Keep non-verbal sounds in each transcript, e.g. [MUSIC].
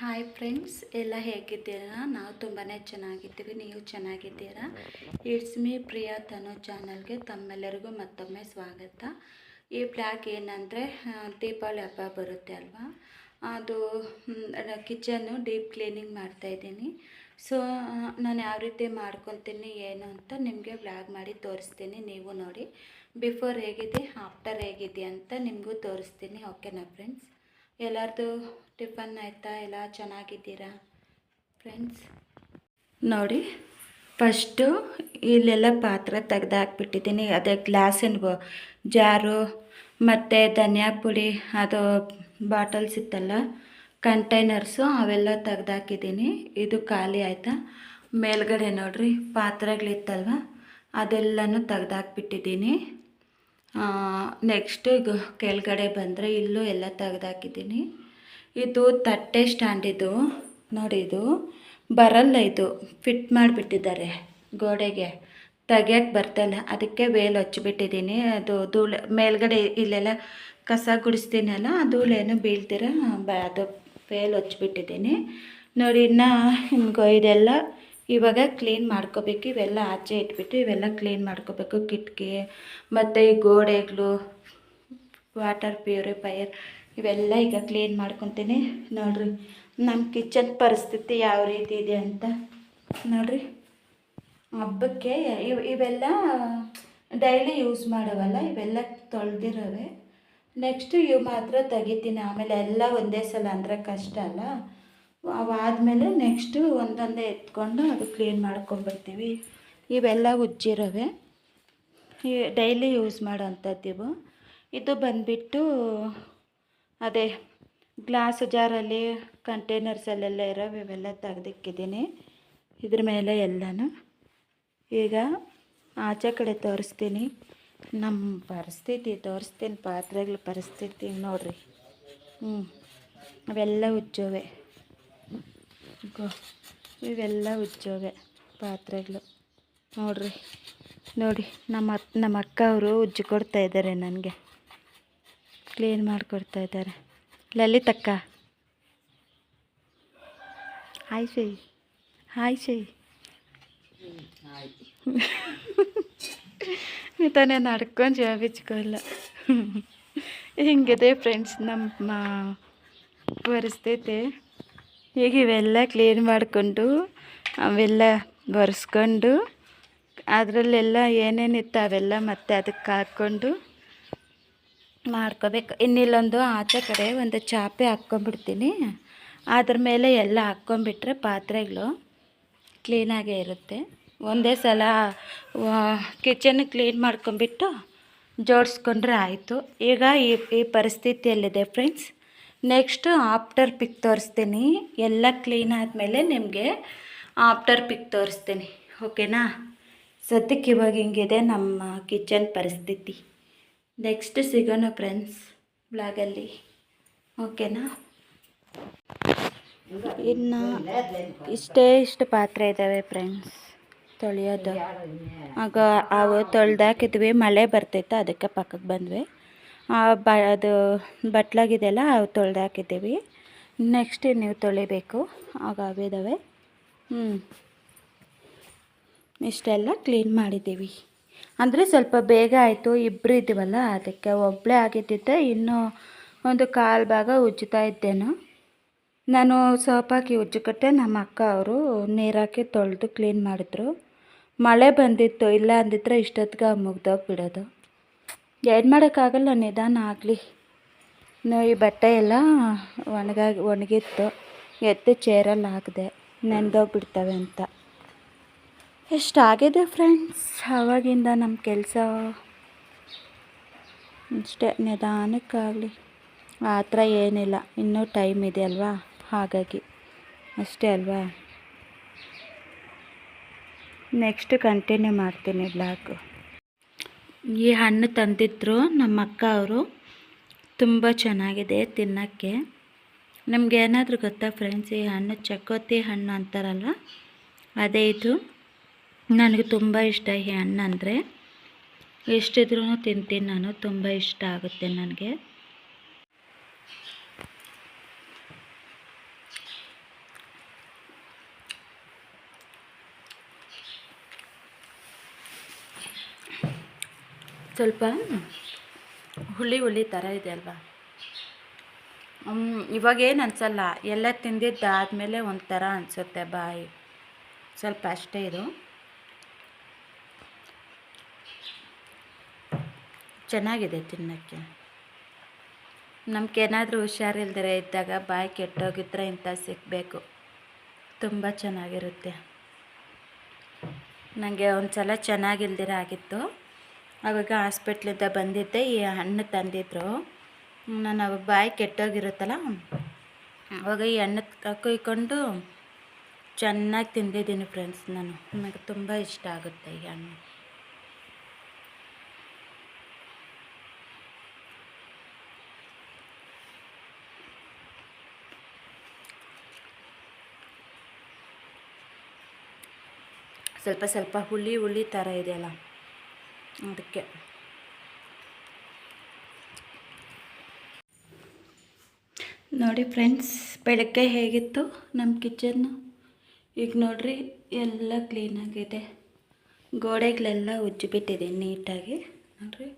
Hi friends ಎಲ್ಲ ಹೇಗಿದ್ದೀರಾ? ನಾವು ತುಂಬಾ ಚೆನ್ನಾಗಿದ್ದೀವಿ, ನೀವು ಚೆನ್ನಾಗಿದ್ದೀರಾ? ಇಟ್ಸ್ ಮೀ ಪ್ರಿಯಾ ತನು ಚಾನಲ್ಗೆ ತಮ್ಮೆಲ್ಲರಿಗೂ ಮತ್ತೊಮ್ಮೆ ಸ್ವಾಗತ. ಈ ಬ್ಲಾಗ್ ಏನಂದರೆ ದೀಪಾವಳಿ ಹಬ್ಬ ಬರುತ್ತೆ ಅಲ್ವಾ? ಅದು ಕಿಚನ್ನು ಡೀಪ್ ಕ್ಲೀನಿಂಗ್ ಮಾಡ್ತಾಯಿದ್ದೀನಿ ಸೊ ನಾನು ಯಾವ ರೀತಿ ಮಾಡ್ಕೊತೀನಿ, ಏನು ಅಂತ ನಿಮಗೆ ಬ್ಲಾಗ್ ಮಾಡಿ ತೋರಿಸ್ತೀನಿ, ನೀವು ನೋಡಿ. ಬಿಫೋರ್ ಹೇಗಿದೆ ಆಫ್ಟರ್ ಹೇಗಿದೆ ಅಂತ ನಿಮಗೂ ತೋರಿಸ್ತೀನಿ ಓಕೆನಾ ಫ್ರೆಂಡ್ಸ್ ಎಲ್ಲರದು ಟಿಫನ್ ಆಯಿತಾ? ಎಲ್ಲ ಚೆನ್ನಾಗಿದ್ದೀರಾ? ಫ್ರೆಂಡ್ಸ್ ನೋಡಿ ಫಸ್ಟು ಇಲ್ಲೆಲ್ಲ ಪಾತ್ರೆ ತೆಗ್ದು ಹಾಕ್ಬಿಟ್ಟಿದ್ದೀನಿ. ಅದೇ ಗ್ಲಾಸಿನ ಜಾರು, ಮತ್ತು ಧನಿಯಾ ಪುಡಿ, ಅದು ಬಾಟಲ್ಸ್ ಇತ್ತಲ್ಲ ಕಂಟೈನರ್ಸು ಅವೆಲ್ಲ ತೆಗ್ದು ಹಾಕಿದ್ದೀನಿ. ಇದು ಖಾಲಿ ಆಯಿತಾ? ಮೇಲ್ಗಡೆ ನೋಡಿರಿ, ಪಾತ್ರೆಗಳಿತ್ತಲ್ವ? ಅದೆಲ್ಲನೂ ತೆಗ್ದು ಹಾಕ್ಬಿಟ್ಟಿದ್ದೀನಿ. ನೆಕ್ಸ್ಟ್ ಈಗ ಕೆಳಗಡೆ ಬಂದರೆ ಇಲ್ಲೂ ಎಲ್ಲ ತೆಗೆದಾಕಿದ್ದೀನಿ. ಇದು ತಟ್ಟೆ ಸ್ಟ್ಯಾಂಡಿದು ನೋಡಿ ಇದು. ಬರಲ್ಲ ಇದು. ಫಿಟ್ ಮಾಡಿಬಿಟ್ಟಿದ್ದಾರೆ ಗೋಡೆಗೆ. ತೆಗಿಯೋಕ್ಕೆ ಬರ್ತಲ್ಲ. ಅದಕ್ಕೆ ವೇಲ್ ಹಚ್ಚಿಬಿಟ್ಟಿದ್ದೀನಿ. ಅದು ಧೂಳು, ಮೇಲ್ಗಡೆ ಇಲ್ಲೆಲ್ಲ ಕಸ ಗುಡಿಸ್ತೀನಲ್ಲ, ಆ ಧೂಳೇನು ಬೀಳ್ತೀರ, ಬ, ಅದು ವೇಲ್ ಹಚ್ಚಿಬಿಟ್ಟಿದ್ದೀನಿ. ನೋಡಿ ಇನ್ನು, ಹಿಂಗೋ ಇದೆಲ್ಲ ಇವಾಗ ಕ್ಲೀನ್ ಮಾಡ್ಕೋಬೇಕು. ಇವೆಲ್ಲ ಆಚೆ ಇಟ್ಬಿಟ್ಟು ಇವೆಲ್ಲ ಕ್ಲೀನ್ ಮಾಡ್ಕೋಬೇಕು. ಕಿಟಕಿ, ಮತ್ತು ಈ ಗೋಡೆಗಳು ವಾಟರ್ ಪ್ಯೂರಿಫೈಯರ್ ಇವೆಲ್ಲ ಈಗ ಕ್ಲೀನ್ ಮಾಡ್ಕೊತೀನಿ. ನೋಡಿರಿ ನಮ್ಮ ಕಿಚನ್ ಪರಿಸ್ಥಿತಿ ಯಾವ ರೀತಿ ಇದೆ ಅಂತ. ನೋಡಿರಿ, ಹಬ್ಬಕ್ಕೆ ಇವು, ಇವೆಲ್ಲ ಡೈಲಿ ಯೂಸ್ ಮಾಡೋವಲ್ಲ, ಇವೆಲ್ಲ ತೊಳೆದಿರೋವೆ. ನೆಕ್ಸ್ಟ್ ಇವು ಮಾತ್ರ ತೆಗಿತೀನಿ. ಆಮೇಲೆ ಎಲ್ಲ ಒಂದೇ ಸಲ ಅಂದರೆ ಕಷ್ಟ ಅಲ್ಲ. ಅವಾದಮೇಲೆ ನೆಕ್ಸ್ಟು ಒಂದೊಂದೇ ಎತ್ಕೊಂಡು ಅದು ಕ್ಲೀನ್ ಮಾಡ್ಕೊಂಬರ್ತೀವಿ ಇವೆಲ್ಲ ಉಜ್ಜಿರೋವೆ. ಈ ಡೈಲಿ ಯೂಸ್ ಮಾಡೋವಂಥದ್ದು ಇದು ಬಂದುಬಿಟ್ಟು ಅದೇ ಗ್ಲಾಸ್ ಜಾರಲ್ಲಿ ಕಂಟೈನರ್ಸಲ್ಲೆಲ್ಲ ಇರೋವೆ, ಇವೆಲ್ಲ ತೆಗೆದಿಕ್ಕಿದ್ದೀನಿ. ಇದ್ರ ಮೇಲೆ ಎಲ್ಲನೂ. ಈಗ ಆಚೆ ಕಡೆ ತೋರಿಸ್ತೀನಿ. ನಮ್ಮ ಪರಿಸ್ಥಿತಿ, ತೋರಿಸ್ತೀನಿ, ಪಾತ್ರೆಗಳ ಪರಿಸ್ಥಿತಿ ನೋಡಿರಿ. ಹ್ಞೂ ಅವೆಲ್ಲ ಉಜ್ಜೋವೆ. ಗೋ ಇವೆಲ್ಲ ಉಜ್ಜೋಗೆ ಪಾತ್ರೆಗಳು. ನೋಡ್ರಿ. ನೋಡಿ, ನಮ್ಮ ನಮ್ಮ ಅಕ್ಕ ಅವರು ಉಜ್ಜಿ ಕೊಡ್ತಾ ಇದ್ದಾರೆ ನನಗೆ. ಕ್ಲೀನ್ ಮಾಡಿಕೊಡ್ತಾ ಇದ್ದಾರೆ. ಲಲಿತಕ್ಕ. ಹಾಯ್ ಶೈ ಹಾಯ್ ಶೈ ತಾನೇ ನಡ್ಕೊಂಡು ಜಾಬಿಚ್ಕೊಲ್ಲ ಹಿಂಗಿದೆ ಫ್ರೆಂಡ್ಸ್ ನಮ್ಮ ಪರಿಸ್ಥಿತಿ. ಈಗ ಇವೆಲ್ಲ ಕ್ಲೀನ್ ಮಾಡಿಕೊಂಡು, ಅವೆಲ್ಲ ಒರೆಸ್ಕೊಂಡು ಅದರಲ್ಲೆಲ್ಲ ಏನೇನಿತ್ತು ಅವೆಲ್ಲ ಮತ್ತೆ ಅದಕ್ಕೆ ಹಾಕ್ಕೊಂಡು ಮಾಡ್ಕೋಬೇಕು. ಇನ್ನಿಲ್ಲೊಂದು ಆಚೆ ಕಡೆ ಒಂದು ಚಾಪೆ ಹಾಕ್ಕೊಂಬಿಡ್ತೀನಿ ಅದ್ರ ಮೇಲೆ ಎಲ್ಲ ಹಾಕ್ಕೊಂಬಿಟ್ರೆ ಪಾತ್ರೆಗಳು ಕ್ಲೀನಾಗೇ ಇರುತ್ತೆ. ಒಂದೇ ಸಲ ಕಿಚನ್ ಕ್ಲೀನ್ ಮಾಡ್ಕೊಂಬಿಟ್ಟು ಜೋಡಿಸ್ಕೊಂಡ್ರೆ ಆಯಿತು. ಈಗ ಈ ಈ ಪರಿಸ್ಥಿತಿಯಲ್ಲಿದೆ ಫ್ರೆಂಡ್ಸ್ ನೆಕ್ಸ್ಟು ಆಫ್ಟರ್ ಪಿಕ್ ತೋರಿಸ್ತೀನಿ. ಎಲ್ಲ ಕ್ಲೀನ್ ಆದಮೇಲೆ ನಿಮಗೆ ಆಫ್ಟರ್ ಪಿಕ್ ತೋರಿಸ್ತೀನಿ. ಓಕೆನಾ ಸದ್ಯಕ್ಕೆ ಇವಾಗ ಹಿಂಗಿದೆ ನಮ್ಮ ಕಿಚನ್ ಪರಿಸ್ಥಿತಿ. ನೆಕ್ಸ್ಟ್ ಸಿಗೋಣ ಫ್ರೆಂಡ್ಸ್ ಬ್ಲಾಗಲ್ಲಿ ಓಕೆನಾ ಇನ್ನು ಇಷ್ಟೇ ಇಷ್ಟು ಪಾತ್ರೆ ಇದ್ದಾವೆ ಫ್ರೆಂಡ್ಸ್ ತೊಳೆಯೋದು. ಆಗ, ಅವು ತೊಳೆದಾಕಿದ್ವಿ, ಮಳೆ ಬರ್ತೈತೆ ಅದಕ್ಕೆ ಪಕ್ಕಕ್ಕೆ ಬಂದ್ವಿ. ಬ, ಅದು ಬಟ್ಲಾಗಿದೆಯಲ್ಲ, ಅವು ತೊಳ್ದಾಕಿದ್ದೀವಿ ನೆಕ್ಸ್ಟ್ ನೀವು ತೊಳಿಬೇಕು. ಆಗ ಅವಿದ್ದಾವೆ ಹ್ಞೂ ಇಷ್ಟೆಲ್ಲ ಕ್ಲೀನ್ ಮಾಡಿದ್ದೀವಿ. ಅಂದರೆ ಸ್ವಲ್ಪ ಬೇಗ ಆಯಿತು ಇಬ್ಬರು ಇದ್ದೀವಲ್ಲ, ಅದಕ್ಕೆ ಒಬ್ಬಳೇ ಆಗಿದ್ದಿದ್ದೆ, ಇನ್ನೂ ಒಂದು ಕಾಲು ಭಾಗ ಉಜ್ಜುತ್ತಾ ಇದ್ದೇನು. ನಾನು ಸೋಪಾಕಿ ಉಜ್ಜುಕಟ್ಟೆ, ನಮ್ಮ ಅಕ್ಕ ಅವರು ನೀರಾಕಿ ತೊಳೆದು ಕ್ಲೀನ್ ಮಾಡಿದ್ರು. ಮಳೆ ಬಂದಿತ್ತು, ಇಲ್ಲ ಅಂದಿದ್ರೆ ಇಷ್ಟೊತ್ತಿಗೆ ಮುಗ್ದೋಗ್ಬಿಡೋದು. ಏನು ಮಾಡೋಕ್ಕಾಗಲ್ಲ, ನಿಧಾನ ಆಗಲಿ. ಈ ಬಟ್ಟೆ ಎಲ್ಲ ಒಣಗಾಗಿ ಒಣಗಿತ್ತು. ಎತ್ತು ಚೇರಲ್ಲಿ ಹಾಕಿದೆ. ನೆಂದೋಗ್ಬಿಡ್ತವೆ ಅಂತ. ಎಷ್ಟಾಗಿದೆ ಫ್ರೆಂಡ್ಸ್? ಆವಾಗಿಂದ ನಮ್ಮ ಕೆಲಸ. ಅಷ್ಟೇ, ನಿಧಾನಕ್ಕಾಗಲಿ. ಆ ಥರ ಏನಿಲ್ಲ. ಇನ್ನೂ ಟೈಮ್ ಇದೆ ಅಲ್ವಾ? ಹಾಗಾಗಿ. ಅಷ್ಟೇ ಅಲ್ವಾ? ನೆಕ್ಸ್ಟ್ ಕಂಟಿನ್ಯೂ ಮಾಡ್ತೀನಿ ಬ್ಲಾಗು. ಈ ಹಣ್ಣು ತಂದಿದ್ರು ನಮ್ಮ ಅಕ್ಕ ಅವರು. ತುಂಬ ಚೆನ್ನಾಗಿದೆ ತಿನ್ನೋಕ್ಕೆ. ನಮ್ಗೆ ಏನಾದರೂ ಗೊತ್ತಾ ಫ್ರೆಂಡ್ಸ್ ಈ ಹಣ್ಣು ಚಕೋತಿ ಹಣ್ಣು ಅಂತಾರಲ್ಲ ಅದೇ ಇದು. ನನಗೆ ತುಂಬ ಇಷ್ಟ ಈ ಹಣ್ಣು ಅಂದರೆ ಎಷ್ಟಿದ್ರೂ ತಿಂತೀನಿ ನಾನು, ತುಂಬ ಇಷ್ಟ ಆಗುತ್ತೆ ನನಗೆ. ಸ್ವಲ್ಪ ಹುಳಿ ಹುಳಿ ಥರ ಇದೆ ಅಲ್ವಾ? ಇವಾಗ ಏನು ಅನ್ಸಲ್ಲ, ಎಲ್ಲ ತಿಂದಿದ್ದಾದಮೇಲೆ ಒಂಥರ ಅನಿಸುತ್ತೆ ಬಾಯಿ. ಸ್ವಲ್ಪ ಅಷ್ಟೇ ಇದು. ಚೆನ್ನಾಗಿದೆ ತಿನ್ನೋಕ್ಕೆ. ನಮ್ಗೇನಾದರೂ ಹುಷಾರಿಲ್ದಿರ ಇದ್ದಾಗ ಬಾಯಿ ಕೆಟ್ಟೋಗಿದ್ರೆ ಇಂಥ ಸಿಗಬೇಕು. ತುಂಬ ಚೆನ್ನಾಗಿರುತ್ತೆ. ನನಗೆ ಒಂದು ಸಲ ಚೆನ್ನಾಗಿಲ್ದಿರ ಆಗಿತ್ತು. ಆವಾಗ ಹಾಸ್ಪಿಟ್ಲಿಂದ ಬಂದಿದ್ದೆ, ಈ ಹಣ್ಣು ತಂದಿದ್ರು. ನಾನು ಅವಾಗ ಬಾಯಿ ಕೆಟ್ಟೋಗಿರುತ್ತಲ್ಲ? ಅವಾಗ ಈ ಹಣ್ಣು ಕುಯ್ಕೊಂಡು ಚೆನ್ನಾಗಿ ತಿಂದಿದ್ದೀನಿ ಫ್ರೆಂಡ್ಸ್ ನಾನು. ನನಗೆ ತುಂಬ ಇಷ್ಟ ಆಗುತ್ತೆ ಈ ಹಣ್ಣು ಸ್ವಲ್ಪ ಸ್ವಲ್ಪ ಹುಳಿ ಹುಳಿ ಥರ ಇದೆಯಲ್ಲ? ಅದಕ್ಕೆ. ನೋಡಿ ಫ್ರೆಂಡ್ಸ್, ಬೆಳಗ್ಗೆ ಹೇಗಿತ್ತು ನಮ್ಮ ಕಿಚನ್ನು ಈಗ ನೋಡ್ರಿ, ಎಲ್ಲ ಕ್ಲೀನಾಗಿದೆ ಗೋಡೆಗಳೆಲ್ಲ ಉಜ್ಜಿಬಿಟ್ಟಿದೆ ನೀಟಾಗಿ. ನೋಡ್ರಿ,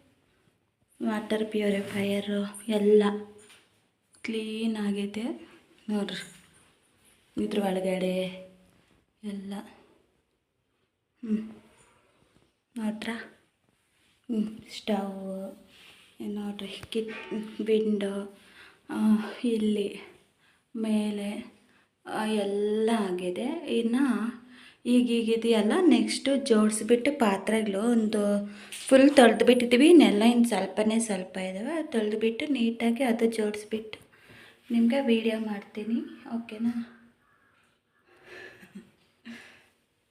ವಾಟರ್ ಪ್ಯೂರಿಫೈಯರು ಎಲ್ಲ ಕ್ಲೀನಾಗಿದೆ ನೋಡ್ರಿ, ಇದ್ರ ಒಳಗಡೆ ಎಲ್ಲ. ಹ್ಞೂ ನೋಡ್ರಾ? ಸ್ಟವ್ ನೋಡಿರಿ ಕಿಟ್ ವಿಂಡೋ ಇಲ್ಲಿ, ಮೇಲೆ ಎಲ್ಲ ಆಗಿದೆ. ಇನ್ನು ಈಗೀಗಿದೆಯಲ್ಲ ನೆಕ್ಸ್ಟು ಜೋಡಿಸ್ಬಿಟ್ಟು ಪಾತ್ರೆಗಳು ಒಂದು ಫುಲ್ ತೊಳೆದು ಬಿಟ್ಟಿದ್ದೀವಿ ಇನ್ನೆಲ್ಲ ಇನ್ನು ಸ್ವಲ್ಪನೇ ಸ್ವಲ್ಪ ಇದ್ದಾವೆ ತೊಳೆದ್ಬಿಟ್ಟು ನೀಟಾಗಿ ಅದು ಜೋಡಿಸ್ಬಿಟ್ಟು ನಿಮಗೆ ವೀಡಿಯೋ ಮಾಡ್ತೀನಿ. ಓಕೆನಾ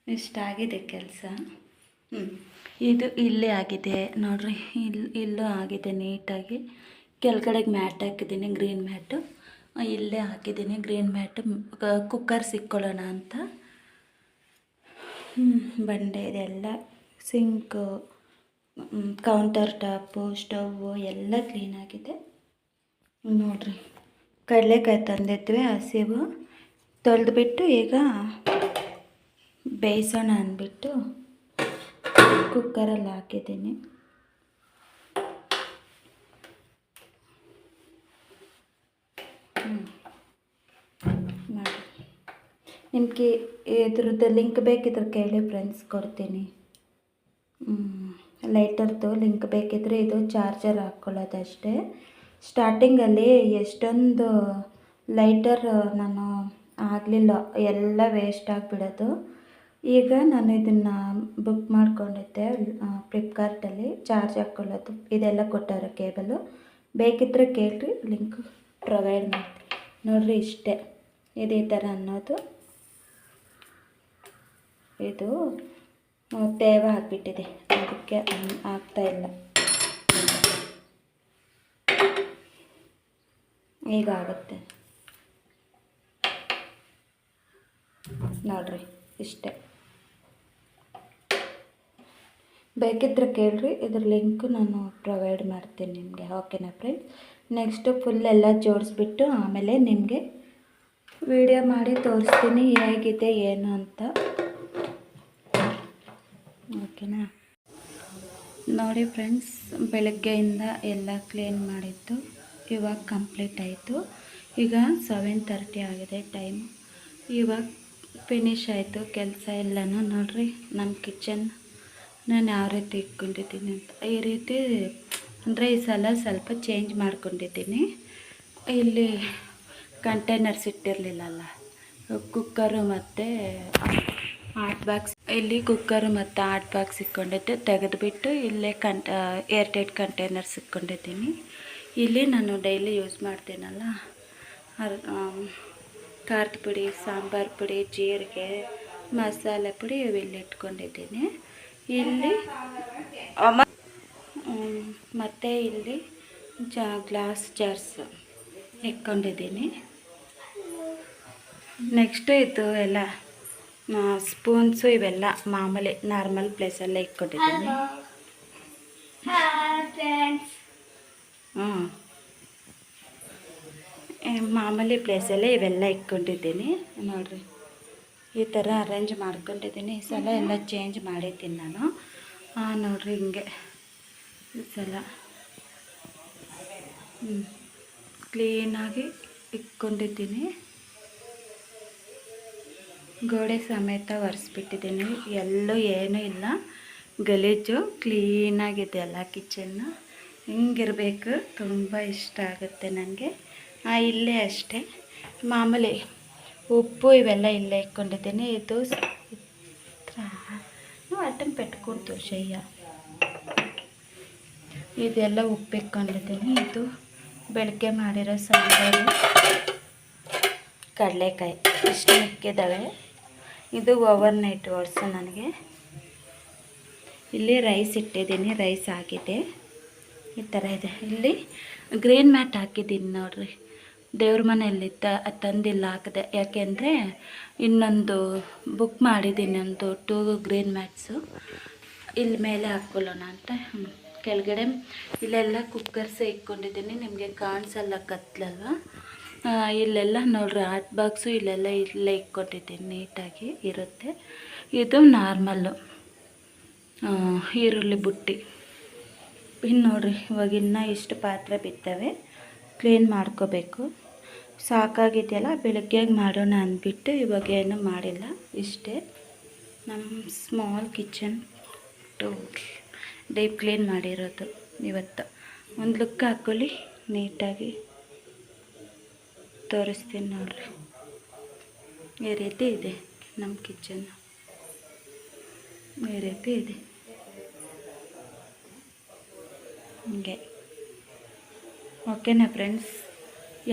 ಇಷ್ಟ ಆಗಿದೆ ಕೆಲಸ. ಹ್ಞೂ ಇದು ಇಲ್ಲೇ ಆಗಿದೆ ನೋಡ್ರಿ ಇಲ್ಲಿ ಇಲ್ಲೂ ಆಗಿದೆ ನೀಟಾಗಿ. ಕೆಳಗಡೆಗೆ ಮ್ಯಾಟ್ ಹಾಕಿದ್ದೀನಿ, ಗ್ರೀನ್ ಮ್ಯಾಟು. ಇಲ್ಲೇ ಹಾಕಿದ್ದೀನಿ, ಗ್ರೀನ್ ಮ್ಯಾಟು. ಕುಕ್ಕರ್ ಸಿಕ್ಕೊಳ್ಳೋಣ ಅಂತ. ಬಂಡೆ ಇದೆಲ್ಲ ಸಿಂಕು ಕೌಂಟರ್ ಟಾಪು ಸ್ಟವ್ವು ಎಲ್ಲ ಕ್ಲೀನಾಗಿದೆ ನೋಡ್ರಿ, ಕಡಲೆಕಾಯಿ ತಂದಿದ್ವಿ, ಹಸಿವು. ತೊಳೆದ್ಬಿಟ್ಟು ಈಗ ಬೇಯಿಸೋಣ ಅಂದ್ಬಿಟ್ಟು ಕುಕ್ಕರಲ್ಲಿ ಹಾಕಿದ್ದೀನಿ. ನಿಮಗೆ ಇದ್ರದ್ದು ಲಿಂಕ್ ಬೇಕಿದ್ರೆ ಕೇಳಿ ಫ್ರೆಂಡ್ಸ್ ಕೊಡ್ತೀನಿ. ಲೈಟರ್ದು ಲಿಂಕ್ ಬೇಕಿದ್ರೆ ಇದು ಚಾರ್ಜರ್ ಹಾಕ್ಕೊಳ್ಳೋದಷ್ಟೇ ಸ್ಟಾರ್ಟಿಂಗಲ್ಲಿ ಎಷ್ಟೊಂದು ಲೈಟರ್ ನಾನು ಆಗಲಿಲ್ಲ, ಎಲ್ಲ ವೇಸ್ಟ್ ಆಗಿಬಿಡೋದು. ಈಗ ನಾನು ಇದನ್ನು ಬುಕ್ ಮಾಡಿಕೊಂಡಿದ್ದೆ ಫ್ಲಿಪ್ಕಾರ್ಟಲ್ಲಿ ಚಾರ್ಜ್ ಹಾಕ್ಕೊಳ್ಳೋದು ಇದೆಲ್ಲ ಕೊಟ್ಟಾರೆ ಕೇಬಲು. ಬೇಕಿದ್ದರೆ ಕೇಳಿರಿ ಲಿಂಕ್ ಪ್ರೊವೈಡ್ ಮಾಡ್ತೀನಿ. ನೋಡ್ರಿ ಇಷ್ಟೇ. ಇದೇ ಥರ ಅನ್ನೋದು. ಇದು ತೇವ ಹಾಕಿಬಿಟ್ಟಿದೆ. ಅದಕ್ಕೆ ಆಗ್ತಾಯಿಲ್ಲ ಈಗ ಆಗುತ್ತೆ. ನೋಡ್ರಿ, ಇಷ್ಟೇ. ಬೇಕಿದ್ರೆ ಕೇಳ್ರಿ, ಇದ್ರ ಲಿಂಕ್ ನಾನು ಪ್ರೊವೈಡ್ ಮಾಡ್ತೀನಿ ನಿಮಗೆ. ಓಕೆನಾ ಫ್ರೆಂಡ್ಸ್ ನೆಕ್ಸ್ಟು ಫುಲ್ ಎಲ್ಲ ಜೋಡಿಸ್ಬಿಟ್ಟು ಆಮೇಲೆ ನಿಮಗೆ ವಿಡಿಯೋ ಮಾಡಿ ತೋರಿಸ್ತೀನಿ ಹೇಗಿದೆ, ಏನು ಅಂತ. ಓಕೆನಾ ನೋಡಿ ಫ್ರೆಂಡ್ಸ್ ಬೆಳಗ್ಗೆಯಿಂದ ಎಲ್ಲ ಕ್ಲೀನ್ ಮಾಡಿದ್ದು. ಇವಾಗ ಕಂಪ್ಲೀಟ್ ಆಯಿತು. ಈಗ ಸೆವೆನ್ ತರ್ಟಿ ಆಗಿದೆ ಟೈಮ್ ಇವಾಗ ಫಿನಿಶ್ ಆಯಿತು. ಕೆಲಸ ಎಲ್ಲನೂ ನೋಡಿರಿ ನಮ್ಮ ಕಿಚನ್ ನಾನು ಯಾವ ರೀತಿ ಇಟ್ಕೊಂಡಿದ್ದೀನಿ ಅಂತ. ಈ ರೀತಿ ಅಂದರೆ ಈ ಸಲ ಸ್ವಲ್ಪ ಚೇಂಜ್ ಮಾಡ್ಕೊಂಡಿದ್ದೀನಿ. ಇಲ್ಲಿ ಕಂಟೈನರ್ಸ್ ಇಟ್ಟಿರಲಿಲ್ಲಲ್ಲ. ಕುಕ್ಕರು ಮತ್ತು ಆರ್ಟ್ ಬಾಕ್ಸ್ ಇಲ್ಲಿ ಕುಕ್ಕರ್ ಮತ್ತು ಆರ್ಟ್ ಬಾಕ್ಸ್ ಇಟ್ಕೊಂಡಿದ್ದೆ. ತೆಗೆದುಬಿಟ್ಟು ಇಲ್ಲೇ ಕಂಟ ಏರ್ ಟೈಟ್ ಕಂಟೈನರ್ಸ್ ಇಟ್ಕೊಂಡಿದ್ದೀನಿ. ಇಲ್ಲಿ ನಾನು ಡೈಲಿ ಯೂಸ್ ಮಾಡ್ತೀನಲ್ಲ. ಖಾರದ ಪುಡಿ, ಸಾಂಬಾರು ಪುಡಿ, ಜೀರಿಗೆ, ಮಸಾಲೆ ಪುಡಿ ಇವೆಲ್ಲ ಇಟ್ಕೊಂಡಿದ್ದೀನಿ. ಇಲ್ಲಿ ಮತ್ತು ಇಲ್ಲಿ ಜಾ ಗ್ಲಾಸ್ ಜಾರ್ಸ್ ಇಟ್ಕೊಂಡಿದ್ದೀನಿ. ನೆಕ್ಸ್ಟ್ ಇದು ಎಲ್ಲ ಸ್ಪೂನ್ಸು ಇವೆಲ್ಲ ಮಾಮೂಲಿ ನಾರ್ಮಲ್ ಪ್ಲೇಸಲ್ಲೇ ಇಟ್ಕೊಂಡಿದ್ದೀನಿ. ಹ್ಞೂ ಮಾಮೂಲಿ ಪ್ಲೇಸಲ್ಲೇ ಇವೆಲ್ಲ ಇಕ್ಕೊಂಡಿದ್ದೀನಿ ನೋಡಿರಿ. ಈ ಥರ ಅರೇಂಜ್ ಮಾಡ್ಕೊಂಡಿದ್ದೀನಿ. ಈ ಸಲ ಎಲ್ಲ ಚೇಂಜ್ ಮಾಡಿದ್ದೀನಿ ನಾನು. ನೋಡಿರಿ ಹಿಂಗೆ. ಈ ಸಲ. ಹ್ಞೂ ಕ್ಲೀನಾಗಿ ಇಟ್ಕೊಂಡಿದ್ದೀನಿ. ಗೋಡೆ ಸಮೇತ ಒರೆಸ್ಬಿಟ್ಟಿದ್ದೀನಿ. ಎಲ್ಲೂ ಏನೂ ಇಲ್ಲ. ಗಲೀಜು ಕ್ಲೀನಾಗಿದೆ ಎಲ್ಲ ಕಿಚನ್ನು ಹಿಂಗಿರಬೇಕು. ತುಂಬ ಇಷ್ಟ ಆಗುತ್ತೆ ನನಗೆ ಇಲ್ಲೇ ಅಷ್ಟೇ. ಮಾಮೂಲಿ ಉಪ್ಪು ಇವೆಲ್ಲ ಇಲ್ಲೇ ಇಟ್ಕೊಂಡಿದ್ದೀನಿ. ಇದು ಅಟ್ಟನ್ ಪೆಟ್ಕೊಂಡು ಶಯ್ಯ ಇದೆಲ್ಲ ಉಪ್ಪು ಇಟ್ಕೊಂಡಿದ್ದೀನಿ. ಇದು ಬೆಳಗ್ಗೆ ಮಾಡಿರೋ ಸಾಂಬಾರು. ಕಡಲೆಕಾಯಿ. ಇಷ್ಟು ಮಿಕ್ಕಿದ್ದಾವೆ ಇದು ಓವರ್ ನೈಟ್ ಓಡಿಸು ನನಗೆ. ಇಲ್ಲಿ ರೈಸ್ ಇಟ್ಟಿದ್ದೀನಿ. ರೈಸ್ ಆಗಿದೆ. ಈ ಥರ ಇದೆ. ಇಲ್ಲಿ ಗ್ರೀನ್ ಮ್ಯಾಟ್ ಹಾಕಿದ್ದೀನಿ ನೋಡ್ರಿ. ದೇವ್ರ ಮನೆಯಲ್ಲಿ ತ, ತಂದಿಲ್ಲ ಹಾಕಿದೆ. ಯಾಕೆಂದರೆ ಇನ್ನೊಂದು ಬುಕ್ ಮಾಡಿದ್ದೀನಿ ಒಂದು ಟೂ ಗ್ರೀನ್ ಮ್ಯಾಟ್ಸು ಇಲ್ಲಿ ಮೇಲೆ ಹಾಕ್ಕೊಳ್ಳೋಣ ಅಂತ. ಕೆಳಗಡೆ ಇಲ್ಲೆಲ್ಲ ಕುಕ್ಕರ್ಸೇ ಇಟ್ಕೊಂಡಿದ್ದೀನಿ. ನಿಮಗೆ ಕಾಣಿಸಲ್ಲ ಕತ್ಲಲ್ವ? ಇಲ್ಲೆಲ್ಲ ನೋಡ್ರಿ ಹಾಟ್ ಬಾಕ್ಸು ಇಲ್ಲೆಲ್ಲ ಇಲ್ಲೇ ಇಟ್ಕೊಂಡಿದ್ದೀನಿ, ನೀಟಾಗಿ ಇರುತ್ತೆ. ಇದು ನಾರ್ಮಲ್ಲು ಈರುಳ್ಳಿ ಬುಟ್ಟಿ. ಇನ್ನು ನೋಡ್ರಿ, ಇವಾಗ ಇನ್ನೂ ಇಷ್ಟು ಪಾತ್ರೆ ಬಿತ್ತವೆ ಕ್ಲೀನ್ ಮಾಡ್ಕೋಬೇಕು. ಸಾಕಾಗಿದೆಯಲ್ಲ ಬೆಳಗ್ಗೆ ಮಾಡೋಣ ಅಂದ್ಬಿಟ್ಟು ಇವಾಗ ಏನು ಮಾಡಿಲ್ಲ. ಇಷ್ಟೇ. ನಮ್ಮ ಸ್ಮಾಲ್ ಕಿಚನ್ ಡೀಪ್ ಕ್ಲೀನ್ ಮಾಡಿರೋದು ಇವತ್ತು. ಒಂದು ಲುಕ್ ಹಾಕೊಳ್ಳಿ, ನೀಟಾಗಿ ತೋರಿಸ್ತೀನಿ ನೋಡ್ರಿ. ಈ ರೀತಿ ಇದೆ ನಮ್ಮ ಕಿಚನ್ ಈ ರೀತಿ ಇದೆ. ಹೀಗೆ. ಓಕೆನಾ ಫ್ರೆಂಡ್ಸ್?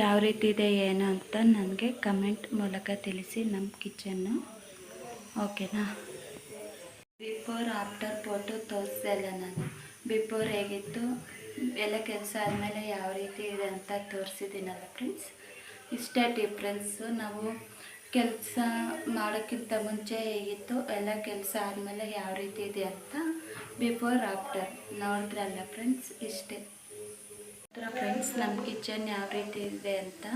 ಯಾವ ರೀತಿ ಇದೆ, ಏನು ಅಂತ ನನಗೆ ಕಮೆಂಟ್ ಮೂಲಕ ತಿಳಿಸಿ ನಮ್ಮ ಕಿಚನ್ನು. ಓಕೆನಾ? ಬಿಫೋರ್, ಆಫ್ಟರ್ ಫೋಟೋ ತೋರಿಸಲ್ಲ ನಾನು. ಬಿಫೋರ್ ಹೇಗಿತ್ತು, ಎಲ್ಲ ಕೆಲಸ ಆದಮೇಲೆ ಯಾವ ರೀತಿ ಇದೆ ಅಂತ ತೋರಿಸಿದ್ದೀನಲ್ಲ ಫ್ರೆಂಡ್ಸ್? ಇಷ್ಟೇ ಡಿಫ್ರೆನ್ಸು. ನಾವು ಕೆಲಸ ಮಾಡೋಕ್ಕಿಂತ ಮುಂಚೆ ಹೇಗಿತ್ತು, ಎಲ್ಲ ಕೆಲಸ ಆದಮೇಲೆ ಯಾವ ರೀತಿ ಇದೆ ಅಂತ ಬಿಫೋರ್, ಆಫ್ಟರ್ ನೋಡಿದ್ರಲ್ಲ ಫ್ರೆಂಡ್ಸ್, ಇಷ್ಟೇ. ಫ್ರೆಂಡ್ಸ್ ನಮ್ಮ ಕಿಚನ್ ಯಾವ ರೀತಿ ಇದೆ ಅಂತ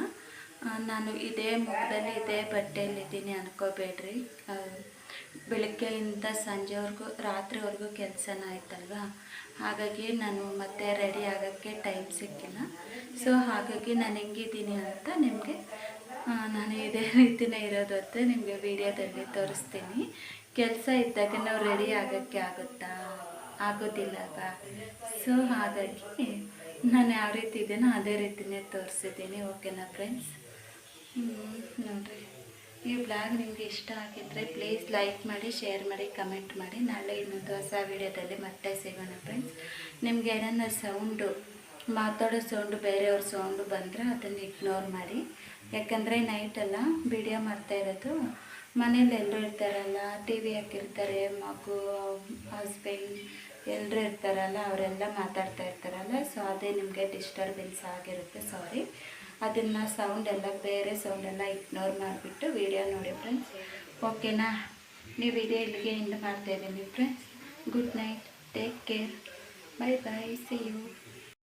ನಾನು ಇದೇ ಮುಖದಲ್ಲಿ ಇದೇ ಬಟ್ಟೆಯಲ್ಲಿದ್ದೀನಿ ಅನ್ಕೋಬೇಡ್ರಿ. ಬೆಳಗ್ಗೆಯಿಂದ ಸಂಜೆವರೆಗೂ, ರಾತ್ರಿವರೆಗೂ ಕೆಲಸನ ಆಯ್ತಲ್ವ? ಹಾಗಾಗಿ ನಾನು ಮತ್ತೆ ರೆಡಿ ಆಗೋಕ್ಕೆ ಟೈಮ್ ಸಿಕ್ಕಿಲ್ಲ. ಸೊ ಹಾಗಾಗಿ ನಾನು ಹೆಂಗಿದ್ದೀನಿ ಅಂತ ನಿಮಗೆ ನಾನು ಇದೇ [LAUGHS] ರೀತಿನೇ ಇರೋದು ಅಂತ ನಿಮಗೆ ವಿಡಿಯೋದಲ್ಲಿ ತೋರಿಸ್ತೀನಿ. ಕೆಲಸ ಇದ್ದಾಗ ನಾವು ರೆಡಿ ಆಗೋಕ್ಕೆ ಆಗುತ್ತಾ? ಆಗೋದಿಲ್ಲ ಅಲ್ವಾ? ಸೊ ಹಾಗಾಗಿ ನಾನು ಯಾವ ರೀತಿ ಇದೆಯೋ ಅದೇ ರೀತಿನೇ ತೋರಿಸಿದ್ದೀನಿ, ಓಕೆನಾ ಫ್ರೆಂಡ್ಸ್ ನೋಡಿರಿ. ಈ ಬ್ಲಾಗ್ ನಿಮಗೆ ಇಷ್ಟ ಆಗಿದ್ದರೆ ಪ್ಲೀಸ್ ಲೈಕ್ ಮಾಡಿ ಶೇರ್ ಮಾಡಿ ಕಮೆಂಟ್ ಮಾಡಿ. ನಾಳೆ ಇನ್ನೊಂದು ಹೊಸ ವಿಡಿಯೋದಲ್ಲಿ ಮತ್ತೆ ಸಿಗೋಣ ಫ್ರೆಂಡ್ಸ್ ನಿಮ್ಗೆ ಏನಾರ ಸೌಂಡು ಮಾತಾಡೋ ಸೌಂಡು ಬೇರೆಯವ್ರ ಸೌಂಡು ಬಂದರೆ ಅದನ್ನು ಇಗ್ನೋರ್ ಮಾಡಿ. ಯಾಕಂದರೆ ನೈಟೆಲ್ಲ ವಿಡಿಯೋ ಮಾಡ್ತಾ ಇರೋದು. ಮನೇಲಿ ಎಲ್ಲರೂ ಇರ್ತಾರಲ್ಲ ಟಿ ವಿ ಹಾಕಿರ್ತಾರೆ, ಮಗು ಹಸ್ಬೆಂಡ್ ಎಲ್ಲರೂ ಇರ್ತಾರಲ್ಲ, ಅವರೆಲ್ಲ ಮಾತಾಡ್ತಾ ಇರ್ತಾರಲ್ಲ ಸೊ ಅದೇ ನಿಮಗೆ ಡಿಸ್ಟರ್ಬೆನ್ಸ್ ಆಗಿರುತ್ತೆ ಸಾರಿ ಅದನ್ನು ಸೌಂಡ್ ಎಲ್ಲ ಬೇರೆ ಸೌಂಡ್ ಎಲ್ಲ ಇಗ್ನೋರ್ ಮಾಡಿಬಿಟ್ಟು ವಿಡಿಯೋ ನೋಡಿ ಫ್ರೆಂಡ್ಸ್ ಓಕೆನಾ ನೀವು ವಿಡಿಯೋ ಇಲ್ಲಿಗೆ ಮಾಡ್ತಾ ಇದ್ದೀನಿ friends good night take care bye bye see you